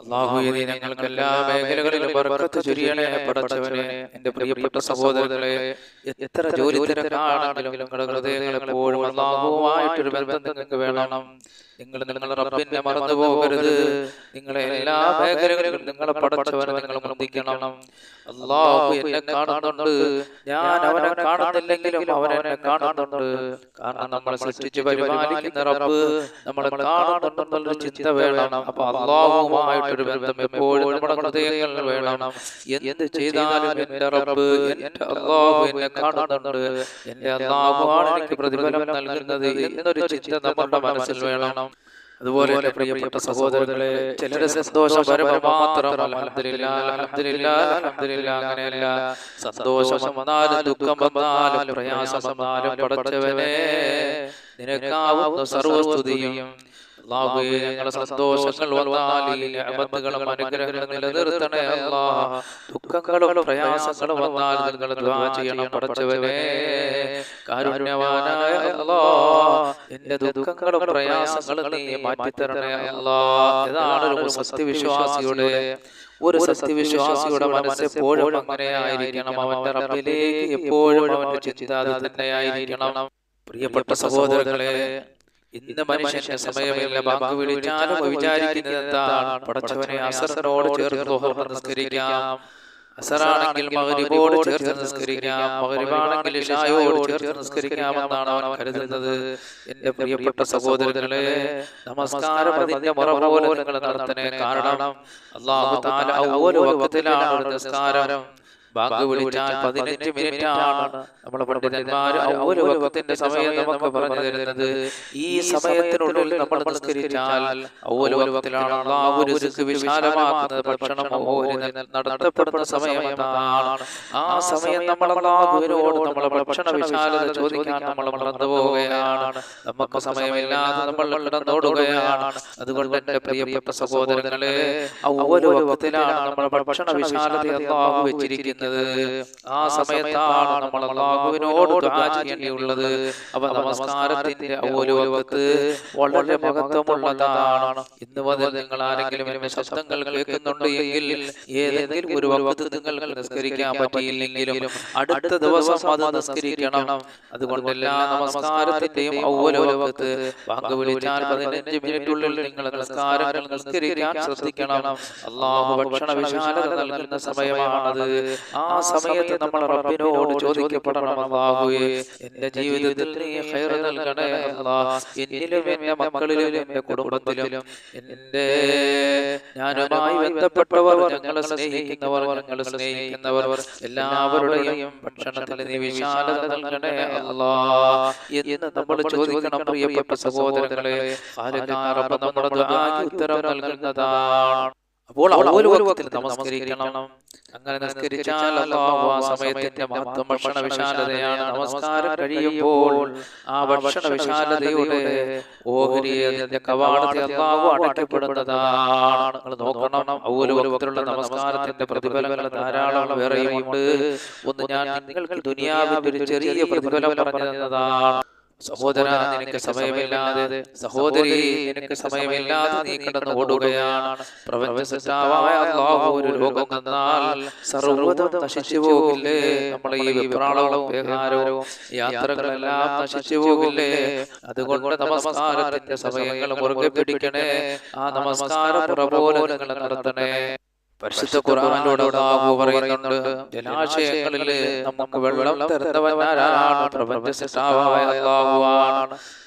അള്ളാഹുയെ ഞങ്ങൾക്ക് എല്ലാ മേഖലകളിലും ബർക്കത്ത് ചൊരിയണേ പടച്ചവനെ എന്റെ പ്രിയപ്പെട്ട സഹോദരങ്ങളെ എത്ര ജോലി തിരക്കാണെങ്കിലും നിങ്ങളുടെ ഹൃദയങ്ങൾ എപ്പോഴും ബന്ധം നിങ്ങൾക്ക് വേണം. നിങ്ങൾ നിങ്ങളുടെ റബ്ബിനെ മറന്നു പോകരുത് നിങ്ങളെ എല്ലാ മേഖലകളിലും നിങ്ങളെ പടച്ചവനെ നിങ്ങൾ മുന്തിക്കണം അള്ളാഹു എന്നെ കാണുന്നുണ്ട്. ഞാൻ അവനെ കാണുന്നില്ലെങ്കിലും അവൻ എന്നെ കാണുന്നുണ്ട്. കാരണം നമ്മളെ സൃഷ്ടിച്ച് പരിപാലിക്കുന്ന റബ്ബ് നമ്മളെ കാണുന്നുണ്ടെന്നുള്ള ചിന്ത വേണം. അപ്പൊ അള്ളാഹുമായിട്ടൊരു ബന്ധം എപ്പോഴും നമ്മുടെ ഹൃദയങ്ങളിൽ വേണം. എന്ത് ചെയ്താലും എന്റെ റബ്ബ് എന്റെ അള്ളാഹു എന്നെ കാണുന്നുണ്ട്. എന്റെ അള്ളാഹുവാണ് എനിക്ക് പ്രതിഫലം നൽകുന്നത് എന്നൊരു ചിന്ത നമ്മുടെ മനസ്സിൽ വേണം. അതുപോലെ പ്രിയപ്പെട്ട സഹോദരങ്ങളെ ചിലര് സന്തോഷം വരുമ്പോൾ മാത്രം അങ്ങനെയല്ല. സന്തോഷം വന്നാലും ദുഃഖം വന്നാലും പ്രയാസം വന്നാലും പടച്ചവനെ നിനക്കാവുന്ന സർവസ്തുതിയും അല്ലാഹുവേ ഞങ്ങളുടെ സന്തോഷങ്ങൾ വന്നാലും അനുഗ്രഹങ്ങളും നിലനിർത്തണേ ദുഃഖങ്ങളും പ്രയാസങ്ങളും വന്നാൽ നിങ്ങൾ ദുആ ചെയ്യണം കാരുണ്യവാനായ എന്റെ ദുഃഖങ്ങളും പ്രയാസങ്ങളും നീ മാറ്റിത്തരണേ അല്ലാഹ് ഇതാണ് ഒരു സത്യവിശ്വാസിയുടെ ഒരു സത്യവിശ്വാസിയുടെ മനസ്സ് എപ്പോഴും അങ്ങനെയായിരിക്കണം അവന്റെ റബ്ബിലേക്ക് എപ്പോഴും അവന്റെ ചിന്ത അത് തന്നെയായിരിക്കണം പ്രിയപ്പെട്ട സഹോദരങ്ങളെ ഇന്ന് മനുഷ്യന്റെ സമയമില്ല ബാങ്ക് വിളിച്ചാലും വിചാരിക്കുന്നത് എന്താണ്? പടച്ചവനെ അസറിനോട് ചേർന്ന് നമസ്കരിക്കാം. അസറാണെങ്കിൽ മകരിബോട് ചേർത്ത് നിസ്കരിക്കാം മകരിബാണെങ്കിൽ ഷായോട് ചേർത്ത് നിസ്കരിക്കാമെന്നാണ് അവൻ കരുതുന്നത്. എന്റെ പ്രിയപ്പെട്ട സഹോദരങ്ങളെ നമസ്കാരം അതിന്റെ മുറ പോലെ നിങ്ങൾ നടത്തണേ കാരണം അള്ളാഹു താല ഓരോ നിസ്കാരം ബാങ്ക് വിളിച്ചാൽ പതിനഞ്ച് മിനിറ്റ് ആണ് നമ്മുടെ പണ്ഡിതന്മാർ ഒരു വക്കത്തിന്റെ സമയം നമുക്ക് പറഞ്ഞു തരുന്നത് ഈ സമയത്തിനുള്ളിൽ നമ്മൾ നിസ്കരിച്ചാൽ ഒരു വക്കത്തിലാണ് അള്ളാഹു രിസ്ക് വിശാലമാക്കുന്നത് ഭക്ഷണം നടത്തപ്പെടുന്ന സമയം അതാണ് ആ സമയം നമ്മൾ അള്ളാഹുവിനോട് നമ്മളെ ഭക്ഷണ വിശാലത ചോദിക്കാൻ നമ്മൾ മറന്നു പോവുകയാണ്. നമുക്ക് സമയമില്ലാതെ നമ്മൾ കിടന്നോടുകയാണ് അതുകൊണ്ട് എന്റെ പ്രിയപ്പെട്ട സഹോദരങ്ങളെ വക്കത്തിലാണ് നമ്മൾ ഭക്ഷണ വിശാലത അള്ളാഹു വെച്ചിരിക്കുന്നത്. ആ സമയത്താണ് നമ്മൾ അള്ളാഹുവിനോട് ദുആ ചെയ്യേണ്ടിയുള്ളത്. അപ്പൊ നമസ്കാരത്തിന്റെ വക്കത്ത് വളരെ മഹത്വമുള്ളതാണ്. ഇന്ന് മുതൽ നിങ്ങൾ ആരെങ്കിലും ശബ്ദങ്ങൾ കേൾക്കുന്നുണ്ട് എങ്കിൽ ഏതെങ്കിലും ഒരു വകത്ത് നിങ്ങൾക്ക് നിസ്കരിക്കാൻ പറ്റിയില്ലെങ്കിലും അടുത്ത ദിവസം അത് നിസ്കരിക്കണം. അതുകൊണ്ട് എല്ലാ നമസ്കാരത്തിന്റെയും ഓരോ പങ്ക് വിളിച്ചാൽ പതിനഞ്ച് മിനിറ്റുള്ളിൽ നിങ്ങൾ നമസ്കാരങ്ങൾ നിസ്കരിക്കാൻ ശ്രദ്ധിക്കണം. അള്ളാഹു ഭക്ഷണ വിശാലത നൽകുന്ന സമയമാണത്. ആ സമയത്ത് നമ്മൾ റബ്ബിനോട് ചോദിക്കപ്പെടണം അല്ലാഹുവേ എന്റെ ജീവിതത്തിൽ നീ ഹൈർ നൽകണേ അല്ലാഹ് എന്നിലും എന്റെ മക്കളിലും എന്റെ കുടുംബത്തിലും എന്റെ ഞാനുമായി ബന്ധപ്പെട്ടവർ ഞങ്ങളെ സ്നേഹിക്കുന്നവർ ഞങ്ങളെ സ്നേഹിക്കുന്നവർ എല്ലാവരുടെയും ഭക്ഷണത്തിൽ നീ വിശാലത നൽകണേ എന്ന് നമ്മൾ ചോദിക്കണം പ്രിയപ്പെട്ട സഹോദരങ്ങളെ. നമ്മുടെ ഉത്തരം നൽകുന്നതാണ്. അപ്പോൾ ഒരു വക്കത്തിൽ നമസ്കരിക്കണം. അങ്ങനെ നമസ്കരിച്ചാൽ അല്ലാഹു ആ സമയത്തിന്റെ മഹത്വം ഭക്ഷണ വിശാലതയാണ്. നമസ്കാരം കഴിയുമ്പോൾ ആ ഭക്ഷണ വിശാലതയുടെ ഓഹരിയതിന്റെ കവാടത്തെ അല്ലാഹു അടയ്ക്കപ്പെടുന്നതാണ്. നിങ്ങൾ നോക്കണം. ഓരോ വക്കത്തിലുള്ള നമസ്കാരത്തിന്റെ പ്രതിഫലങ്ങൾ ധാരാളം വേറെയുമുണ്ട് ഒന്ന് ഞാൻ നിങ്ങൾക്ക് ദുനിയാവിന്റെ ഒരു ചെറിയ പ്രതിഫലം പറഞ്ഞു തന്നതാണ് സഹോദര നിനക്ക് സമയമില്ലാതെ. സഹോദരി നിനക്ക് സമയമില്ലാതെ നീ കിടന്ന് ഓടുകയാണ്. പ്രപഞ്ച സൃഷ്ടാവായ അല്ലാഹു ഒരു രോഗം തന്നാൽ സർവതം നശിച്ചു പോകില്ലേ? നമ്മളെ ഈ വിപ്രാളവും വ്യവഹാരവും യാത്രകളെല്ലാം നശിച്ചു പോകില്ലേ? അതുകൊണ്ട് നമസ്കാരത്തിന്റെ സമയങ്ങൾ മുറുകെ പിടിക്കണേ. ആ നമസ്കാരം പ്രബോധനങ്ങൾ നിങ്ങൾ നടത്തണേ. പരിശുദ്ധ ഖുർആനിലൂടെ പറയുന്നുണ്ട് ജലാശയങ്ങളിൽ നമുക്ക് വെള്ളം തരുന്നവനാരാണ്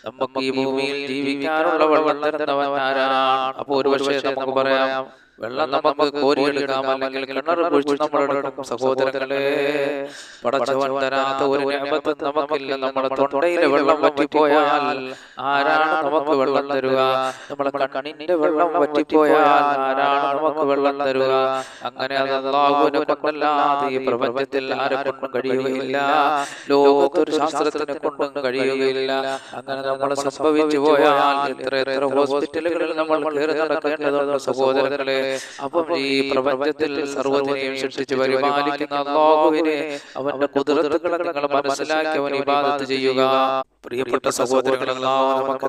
നമുക്ക് ഈ ഭൂമിയിൽ ജീവിക്കാനുള്ള വെള്ളം തരുന്നവനാരാണ് അപ്പോൾ ഒരു പക്ഷേ നമുക്ക് പറയാം വെള്ളം നമുക്ക് കോരിയെടുക്കാം അല്ലെങ്കിൽ കിണർ കുഴിച്ച് നമ്മളെടുക്കും സഹോദരങ്ങളെ പടച്ചവൻ തരാത്ത ഒരു നിയമത്ത് നമുക്കില്ല. നമ്മുടെ തൊണ്ടയിലെ വെള്ളം വറ്റിപ്പോയാൽ ആരാണ് നമുക്ക് വെള്ളം തരുക? നമ്മുടെ കണ്ണിന്റെ വെള്ളം വറ്റിപ്പോയാൽ ആരാണ് നമുക്ക് വെള്ളം തരുക? അങ്ങനെ അത് അള്ളാഹുവിനെ കൊണ്ടല്ലാതെ ഈ പ്രപഞ്ചത്തിൽ ആരെക്കൊണ്ടും കഴിയുകയില്ല. ലോകത്തൊരു ശാസ്ത്രത്തിനെ കൊണ്ടും കഴിയുകയില്ല. അങ്ങനെ നമ്മൾ സംഭവിച്ചു പോയാൽ എത്ര എത്ര ഹോസ്പിറ്റലുകളിൽ നമ്മൾ കയറി നടക്കേണ്ടതുണ്ട്? സഹോദരങ്ങളെ അപ്പം ഈ പ്രപഞ്ചത്തിൽ സർവതിനെയും സൃഷ്ടിച്ച് പരിപാലിക്കുന്ന അള്ളാഹുവിനെ അവന്റെ കുതിരത്തുകളെ നിങ്ങൾ മനസ്സിലാക്കി അവൻ ഇബാദത്ത് ചെയ്യുക. പ്രിയപ്പെട്ട സഹോദരങ്ങളെല്ലാം നമുക്ക്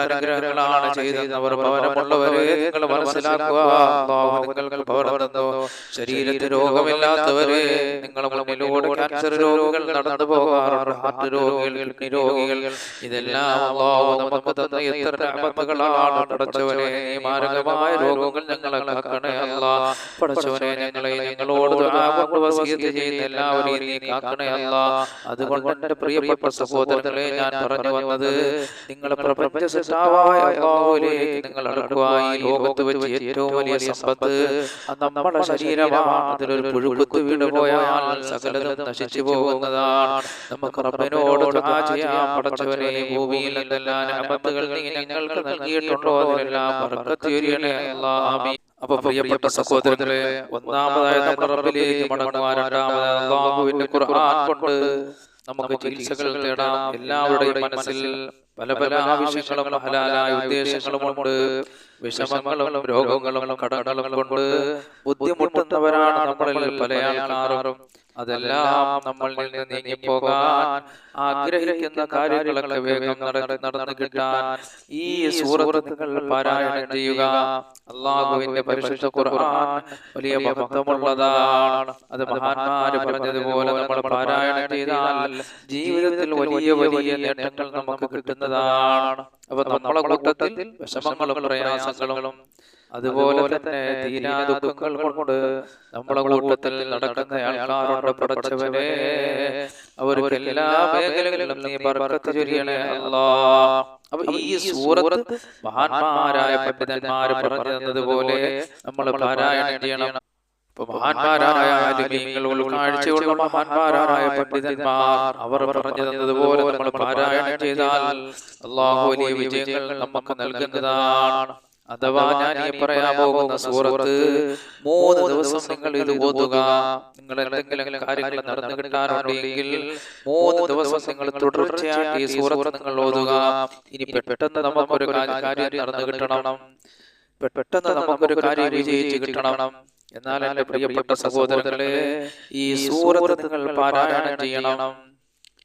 അനുഗ്രഹങ്ങളാണ് മനസ്സിലാക്കുക. ശരീരത്തിൽ രോഗമില്ലാത്തവരെ നടന്നു പോകാറുണ്ട്. ഹാർട്ട് രോഗികൾ ഇതെല്ലാം നമുക്ക് തന്ന എത്ര രോഗങ്ങൾ ഞങ്ങളെ കാക്കണേ അല്ല പടച്ചവനെ ഞങ്ങളെ ഞങ്ങളോട് വസീയത്ത് ചെയ്യുന്ന എല്ലാവരെയും നീ കാക്കണേ അല്ല. അതുകൊണ്ട് എന്റെ പ്രിയപ്പെട്ട സഹോദരങ്ങളെ ഞാൻ പറഞ്ഞു വന്നത് നിങ്ങളെ പ്രപഞ്ച സൃഷ്ടാവായ അല്ലാഹുവിലേക്ക് നിങ്ങൾ അടുക്കുക ലോകത്ത് വെച്ച് ഏറ്റവും വലിയ സമ്പത്ത് നമ്മുടെ ശരീരമാണ്. അതിലൊരു പുഴുക്കുത്ത് വീണ് പോയാൽ സകലതും നശിച്ചു പോകുന്നതാണ്. നമുക്ക് റബ്ബിനോട് ചെയ്യാം. പടച്ചവനെ ഭൂമിയിൽ എന്തെല്ലാം അബദ്ധങ്ങൾ നീ ഞങ്ങൾക്ക് നൽകിയിട്ടുണ്ടോ? അതിലെല്ലാം ബർക്കത്ത് ചൊരിയണേ അല്ലാ ആമീൻ അപ്പൊ പ്രിയപ്പെട്ട സഹോദരങ്ങളെ ഒന്നാമതായി നമ്മുടെ റബ്ബിലേക്ക് മടങ്ങുവാൻ രണ്ടാമതായി അള്ളാഹുവിന്റെ ഖുർആൻ കൊണ്ട് നമുക്ക് ചികിത്സകൾ തേടാം. എല്ലാവരുടെയും മനസ്സിൽ പല പല ആവശ്യങ്ങളും ഹലാലായ ഉദ്ദേശങ്ങളുമുണ്ട് വിഷമങ്ങളും രോഗങ്ങളും കടകളും കൊണ്ട് ബുദ്ധിമുട്ടുന്നവരാണ് നമ്മളിൽ പല ആൾക്കാരും അതെല്ലാം നമ്മളിൽ നിന്ന് നീങ്ങിപ്പോകാൻ ആഗ്രഹിക്കുന്ന കാര്യങ്ങളൊക്കെ വേഗം നടന്ന് നടന്നു കിട്ടാൻ ഈ സൂറത്തുകൾ പാരായണം ചെയ്യുക. അള്ളാഹുവിന്റെ പരിശുദ്ധ ഖുർആൻ വലിയ മഹത്വമുള്ളതാണ്. അത് മഹാന്മാര് പറഞ്ഞതുപോലെ നമ്മൾ പാരായണം ചെയ്താൽ ജീവിതത്തിൽ വലിയ വലിയ നേട്ടങ്ങൾ നമുക്ക് കിട്ടുന്നതാണ്. അപ്പൊ നമ്മളെ കൂട്ടത്തിൽ വിഷമങ്ങളും പ്രയാസങ്ങളും അതുപോലെ തന്നെ തീരാദുഃഖങ്ങൾ കൊണ്ട് നമ്മളെ കൂട്ടത്തിൽ നടക്കുന്ന ആൾക്കാരുടെ പടച്ചവനെ അവർക്ക് എല്ലാ മേഖലകളിലും നീ ബർക്കത്ത് ചൊരിയണേ അല്ലാ. അപ്പൊ ഈ സൂറത്ത് മഹാന്മാരായ പണ്ഡിതന്മാർ പറഞ്ഞു തന്നതുപോലെ നമ്മൾ പാരായണം ചെയ്യണം. മഹാന്മാരായ ആലിമീങ്ങൾ ഉൾക്കാഴ്ചയുള്ള മഹാന്മാരായ പണ്ഡിതന്മാർ അവർ പറഞ്ഞു തന്നതുപോലെ നമ്മൾ പാരായണം ചെയ്താൽ അള്ളാഹു വലിയ വിജയങ്ങൾ നമുക്ക് നൽകുന്നതാണ്. അഥവാ ഞാൻ ഈ പറയാൻ പോകുന്ന സൂറത്ത് മൂന്ന് ദിവസം നിങ്ങൾ ഇത് ഓതുക. നിങ്ങൾ എന്തെങ്കിലും കാര്യങ്ങൾ നടന്നു കിട്ടാറുണ്ടെങ്കിൽ മൂന്ന് ദിവസം നിങ്ങൾ തുടർച്ചയായിട്ട് ഈ സൂറത്ത് നിങ്ങൾ ഓതുക. ഇനി പെട്ടെന്ന് നമുക്കൊരു കാര്യം നടന്നു കിട്ടണം. പെട്ടെന്ന് നമുക്കൊരു കാര്യം വിജയിച്ച് കിട്ടണം. എന്നാൽ എന്റെ പ്രിയപ്പെട്ട സഹോദരങ്ങളെ ഈ സൂറത്തുകൾ നിങ്ങൾ പാരായണം ചെയ്യണം.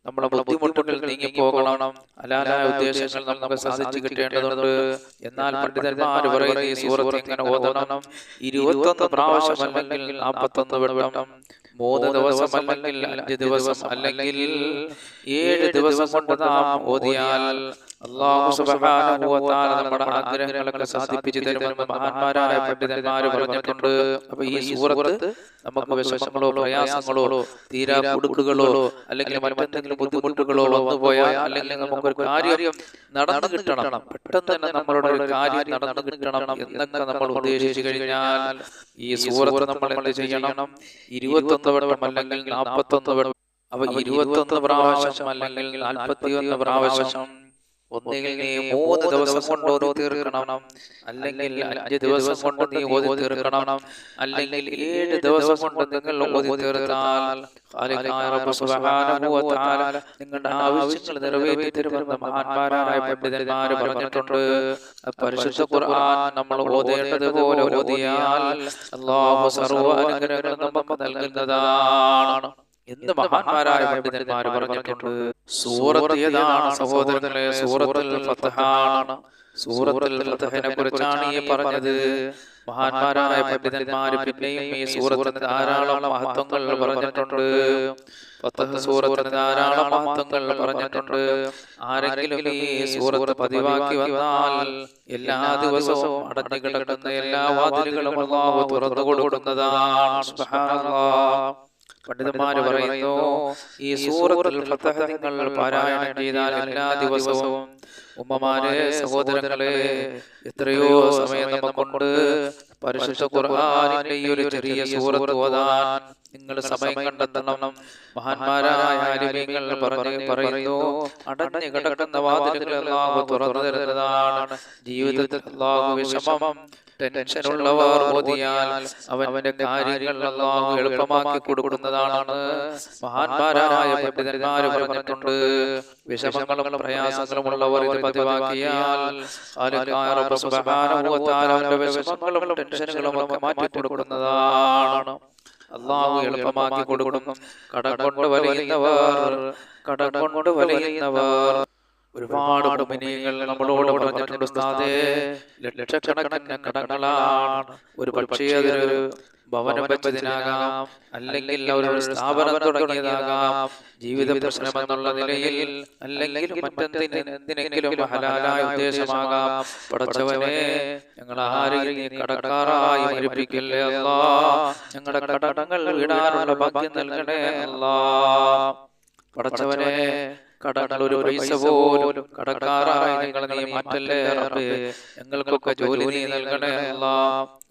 നമ്മുടെ ബുദ്ധിമുട്ടുകൾ നീങ്ങി പോകണം അലാലായ ഉദ്ദേശങ്ങൾ നമുക്ക് സാധിച്ചു കിട്ടേണ്ടതുണ്ട്. എന്നാൽ പണ്ഡിതന്മാർ പറയുന്ന ഈ സൂറത്ത് ഇങ്ങനെ ഓതണം. ഇരുപത്തൊന്ന് പ്രാവശ്യം അല്ലെങ്കിൽ നാൽപ്പത്തൊന്ന് വട്ടം മൂന്ന് ദിവസം അല്ലെങ്കിൽ അഞ്ച് ദിവസം അല്ലെങ്കിൽ ഏഴ് ദിവസം കൊണ്ട് നാം ഓതിയാൽ അള്ളാഹു സുബ്ഹാനഹു വ തആല നമ്മുടെ ആഗ്രഹങ്ങളൊക്കെ സാധിപ്പിച്ചു തരുമെന്ന് മഹാന്മാരായ പണ്ഡിതന്മാർ പറഞ്ഞിട്ടുണ്ട്. അപ്പൊ ഈ സൂറത്ത് നമുക്ക് വിഷമങ്ങളോ പ്രയാസങ്ങളോ തീരാ കുടുക്കുകളോ അല്ലെങ്കിൽ മറ്റെന്തെങ്കിലും ബുദ്ധിമുട്ടുകളോ വന്നു പോയാൽ അല്ലെങ്കിൽ നമുക്കൊരു കാര്യം നടന്നു കിട്ടണം. പെട്ടെന്ന് തന്നെ നമ്മളുടെ ഒരു കാര്യം നടന്നു കിട്ടണം എന്നൊക്കെ നമ്മൾ ഉദ്ദേശിച്ചു കഴിഞ്ഞാൽ ഈ സൂറത്ത് നമ്മൾ എന്ത് ചെയ്യണം? ഇരുപത്തൊന്ന് വട്ടം അല്ലെങ്കിൽ നാൽപ്പത്തൊന്ന് വട്ടം അപ്പൊ ഇരുപത്തൊന്ന് പ്രാവശ്യം അല്ലെങ്കിൽ നാൽപ്പത്തിയൊന്ന് പ്രാവശ്യം ഒന്നുകിൽ നീ മൂന്ന് ദിവസം കൊണ്ട് ഓതി തീർക്കണം അല്ലെങ്കിൽ അഞ്ച് ദിവസം കൊണ്ട് നീ ഓതി തീർക്കണം അല്ലെങ്കിൽ ഏഴ് ദിവസം കൊണ്ട് നിങ്ങൾ ഓതി തീർത്താൽ നിങ്ങളുടെ ആവശ്യങ്ങൾ നിറവേറ്റി തരുമെന്ന് മഹാന്മാരായ പണ്ഡിതന്മാർ പറഞ്ഞിട്ടുണ്ട്. പരിശുദ്ധ ഖുർആൻ നമ്മൾ ഓതേണ്ടതുപോലെ ഓതിയാൽ അല്ലാഹു സർവ അനുഗ്രഹങ്ങൾ നമുക്ക് നൽകുന്നതാണ്. എന്ന് മഹാന്മാരായ പണ്ഡിതന്മാർ പറഞ്ഞിട്ടുണ്ട്? സൂറത്ത് ഏതാണ് സഹോദരങ്ങളെ? സൂറത്തുൽ ഫത്ഹാണ് സൂറത്തുൽ ഫത്ഹിനെ കുറിച്ചാണ് ഈ പറഞ്ഞത്. മഹാന്മാരായ പണ്ഡിതന്മാർ പിന്നെയും ഈ സൂറത്തിന് ധാരാളം മഹത്വങ്ങൾ പറഞ്ഞിട്ടുണ്ട്. ഫത്ഹ് സൂറത്തിന് ധാരാളം മഹത്വങ്ങൾ പറഞ്ഞിട്ടുണ്ട്. ആരെങ്കിലും ഈ സൂറത്ത് പതിവാക്കി വന്നാൽ എല്ലാ ദിവസവും അടഞ്ഞു കിടക്കുന്ന എല്ലാ വാതിലുകളും അള്ളാഹു തുറന്നു കൊടുക്കുന്നതാണ്. പണ്ഡിതന്മാര് പറയുന്നു ഈ സൂറത്തിൽ നിങ്ങൾ പാരായണം ചെയ്താൽ എല്ലാ ദിവസവും ഉമ്മമാരെ സഹോദരങ്ങളെ എത്രയോ സമയം നമുക്കുണ്ട്. പരിശുദ്ധ ഖുർആനിന്റെ ഈ ഒരു ചെറിയ സൂറത്ത് ഓതാൻ നിങ്ങൾ സമയം കണ്ടെത്തണം. മഹാന്മാരായ പറഞ്ഞു പറയുന്നു അടഞ്ഞു കിടക്കുന്ന വാതിലുകൾ അല്ലാഹു തുറന്നു തരുന്നതാണ്. ജീവിതത്തിൽ അല്ലാഹു വിഷമം ടെൻഷനുള്ളവർ ഓതിയാൽ അവന്റെ കാര്യങ്ങൾ അല്ലാഹു എളുപ്പമാക്കി കൊടുക്കുന്നതാണ്. മഹാന്മാരായ പണ്ഡിതന്മാർ പറഞ്ഞിട്ടുണ്ട് വിഷമങ്ങളും പ്രയാസങ്ങളും ഉള്ളവർ ഇത് പതിവാക്കിയാൽ വിഷമങ്ങളും ടെൻഷനുകളും ഒക്കെ മാറ്റി കൊടുക്കുന്നതാണ് അള്ളാഹു എളുപ്പമാക്കി കൊടുക്കും. കടം കൊണ്ട് വലയുന്നവർ കടം കൊണ്ട് വലയുന്നവർ. ഒരുപാട് മുമിനീങ്ങൾ നമ്മളോട് പറഞ്ഞിട്ടുണ്ട് ഉസ്താദേ. ലക്ഷക്കണക്കിന് കടങ്ങളാണ്. ഒരു പക്ഷേ അതൊരു ഭവനം വെച്ചതിനാകാം അല്ലെങ്കിൽ ഒരു സ്ഥാപനം തുടങ്ങിയതാകാം ജീവിത പ്രശ്നം എന്നുള്ള നിലയിൽ അല്ലെങ്കിൽ മറ്റെന്തിനെങ്കിലും ഹലാലായ ഉദ്ദേശമാകാം. പടച്ചവനെ ഞങ്ങൾ ആരെയും കടക്കാറായി മരിപ്പിക്കല്ലേ അല്ലാ? ഞങ്ങളുടെ കടടങ്ങൾ വിടാനുള്ള ഭാഗ്യം നൽകണേ അല്ലാ. പടച്ചവനെ കടങ്ങൾ ഒരു പൈസ പോലും കടക്കാറായി നിങ്ങൾ നീ മാറ്റല്ലേ റബ്ബേ? ഞങ്ങൾക്കൊക്കെ ജോലി നീ നൽകണേ അല്ലാ.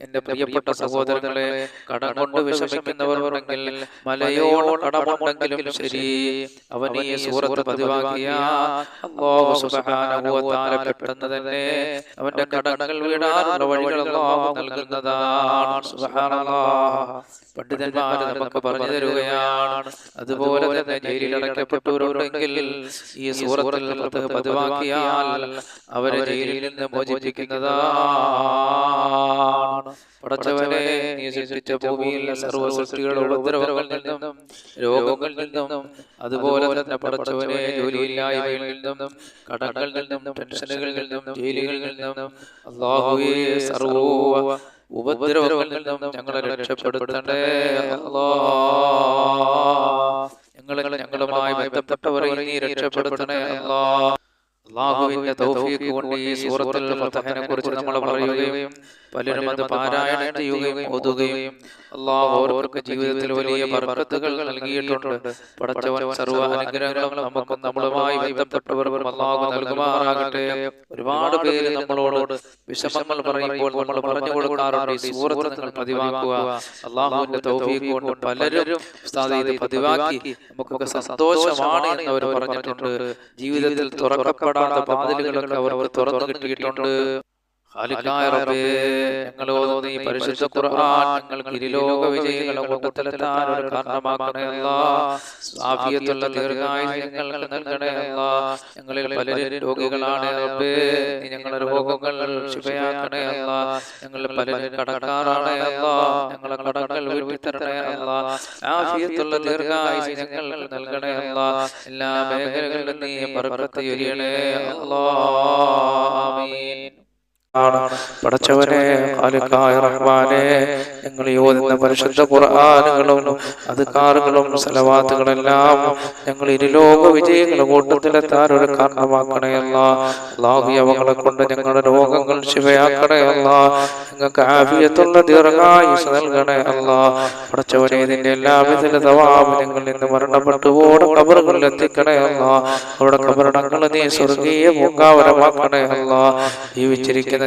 എന്റെ പ്രിയപ്പെട്ട സഹോദരങ്ങളെ കടം കൊണ്ട് വിഷമിക്കുന്നവർ ഉണ്ടെങ്കിൽ മലയോളം കടമുണ്ടെങ്കിലും ശരി. അവൻ ഈ സൂറത്ത് പതിവാക്കിയ അല്ലാഹു സുബ്ഹാനഹു വ തആല പെട്ടെന്ന് തന്നെ അവന്റെ കടങ്ങൾ വീടാനുള്ള വഴികൾ അല്ലാഹു നൽകുന്നതാണ്. സുബ്ഹാനല്ലാഹ് പണ്ഡിതന്മാർ നമുക്ക് പറഞ്ഞു തരുകയാണ്. അതുപോലെ തന്നെ ജയിലിൽ അടയ്ക്കപ്പെട്ടവരുണ്ടെങ്കിൽ ഈ സൂറത്തിൽ പതിവാക്കിയാൽ അവരെ ജയിലിൽ നിന്ന് മോചിപ്പിക്കുന്നതാണ് പടച്ചവരെ നീ സൃഷ്ടിച്ച ഭൂമിയിലെ സർവ സൃഷ്ടികളുടെ ഉപദ്രവങ്ങളിൽ നിന്നും രോഗങ്ങളിൽ നിന്നും അതുപോലെ തന്നെ പടച്ചവരെ ജോലിയില്ലായ്മയിൽ നിന്നും കടങ്ങളിൽ നിന്നും ടെൻഷനുകളിൽ നിന്നും ജയിലുകളിൽ നിന്നും അള്ളാഹുവേ സർവ ഉപദ്രവങ്ങളിൽ നിന്നും ഞങ്ങളെ രക്ഷപ്പെടുത്തണേ ഞങ്ങളെ ഞങ്ങളുമായി ബന്ധപ്പെട്ടവരെ നീ രക്ഷപ്പെടുത്തണേ. അല്ലാ അള്ളാഹുവിന്റെ തൗഫീഖ് കൊണ്ട് ഈ സൂറത്തുൽ കുറിച്ച് നമ്മൾ പറയുകയും പലരും അത് പാരായണം ചെയ്യുകയും ഓതുകയും അള്ളാഹു ഓരോർക്ക് ജീവിതത്തിൽ വലിയ ബർക്കത്തുകൾ നൽകിയിട്ടുണ്ട്. പടച്ചവൻ സർവ അനുഗ്രഹങ്ങളും നമുക്കും നമ്മളുമായി ബന്ധപ്പെട്ടവർ അള്ളാഹു നൽകുമാറാകട്ടെ. ഒരുപാട് പേര് നമ്മളോട് വിഷമങ്ങൾ പറയുമ്പോൾ നമ്മൾ പറഞ്ഞു കൊടുക്കാറുണ്ട് ഈ സൂറത്ത് നിങ്ങൾ പതിവാക്കുക. അള്ളാഹുവിന്റെ തൗഫീഖ് കൊണ്ട് പലരും പതിവാക്കി നമുക്കൊക്കെ സന്തോഷമാണ് എന്ന് അവർ പറഞ്ഞിട്ടുണ്ട്. ജീവിതത്തിൽ തുറക്കപ്പെടാത്ത വാതിലുകളൊക്കെ അവർക്ക് തുറന്നു കിട്ടിയിട്ടുണ്ട് ഞങ്ങൾ പരിശുദ്ധ ഖുർആൻ ഞങ്ങൾക്ക് ഇരുലോക വിജയികളെ കൂട്ടത്തിലെത്താൻ ഒരു ആഫിയത്തുള്ള ദീർഘായുസ് ഞങ്ങളിൽ പലരും രോഗികളാണ് റബ്ബേ. നീ ഞങ്ങളുടെ രോഗങ്ങൾ ശുഭയാക്കണേ അല്ലാ. ഞങ്ങൾ പലരും കടക്കാറാണ് ഞങ്ങളെ കടങ്ങൾ ആഫിയത്തുള്ള ദീർഘായുസ് ഞങ്ങൾക്ക് നൽകണേ അല്ലാ. എല്ലാ മേഖലകളിലും നീ ചൊരിയണേ അല്ലാ. ആമീൻ. പടച്ചവനെ ഖാലിഖായ റഹ്മാനെ ഞങ്ങൾ യോതുന്ന പരിശുദ്ധ ഖുർആനുകളും അധികാറുകളും സലവാത്തുകളെല്ലാം ഞങ്ങൾ ഇരുലോക വിജയങ്ങളെ കൂട്ടത്തിലെത്താൻ ഒരു കാരണമാക്കണയല്ല അള്ളാഹു കൊണ്ട് ഞങ്ങളുടെ രോഗങ്ങൾ ശിവയാക്കണയല്ല ഞങ്ങൾക്ക് ആഫിയത്തുള്ള ദീർഘായുസ് നൽകണേ അല്ല. പടച്ചവനെ ഇതിന്റെ എല്ലാവിധ തവാബ് ഞങ്ങൾ ഇന്ന് മരണപ്പെട്ടു ഓടെ കബറുകളിൽ എത്തിക്കണേ അല്ല. അവിടെ കബറടങ്ങൾ നീ സ്വർഗീയ പൂങ്കാവരമാക്കണേ അല്ല. ജീവിച്ചിരിക്കുന്ന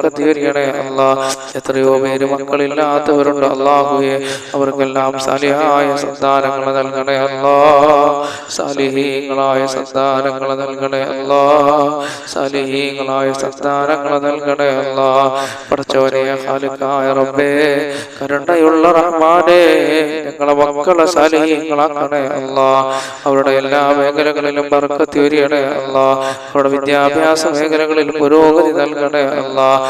ബർക്കത്ത് എറിയണേ അല്ലാ. എത്രയോ പേര് മക്കളില്ലാത്തവരുണ്ട് അള്ളാഹുയെ അവർക്കെല്ലാം സലിഹായ സന്താനങ്ങൾ നൽകണേ അല്ലാ. സലിഹീങ്ങളായ സന്താനങ്ങൾ നൽകണേ അല്ലാ. സലിഹീങ്ങളായ സന്താനങ്ങൾ നൽകണേ അല്ലാ. പഠിച്ചവരെ ഹാലുക്കായ റബ്ബേ കരുണയുള്ള റഹ്മാനെ ഞങ്ങളെ മക്കളെ സലിഹീങ്ങളാക്കണേ അല്ലാ. അവരുടെ എല്ലാ മേഖലകളിലും ബർക്കത്ത് വരികണേ അല്ലാ. അവരുടെ വിദ്യാഭ്യാസ മേഖലകളിലും പുരോഗതി നൽകണേ അല്ലാ.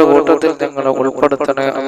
കൂട്ടത്തിൽ നിങ്ങൾ ഉൾപ്പെടുത്തണേ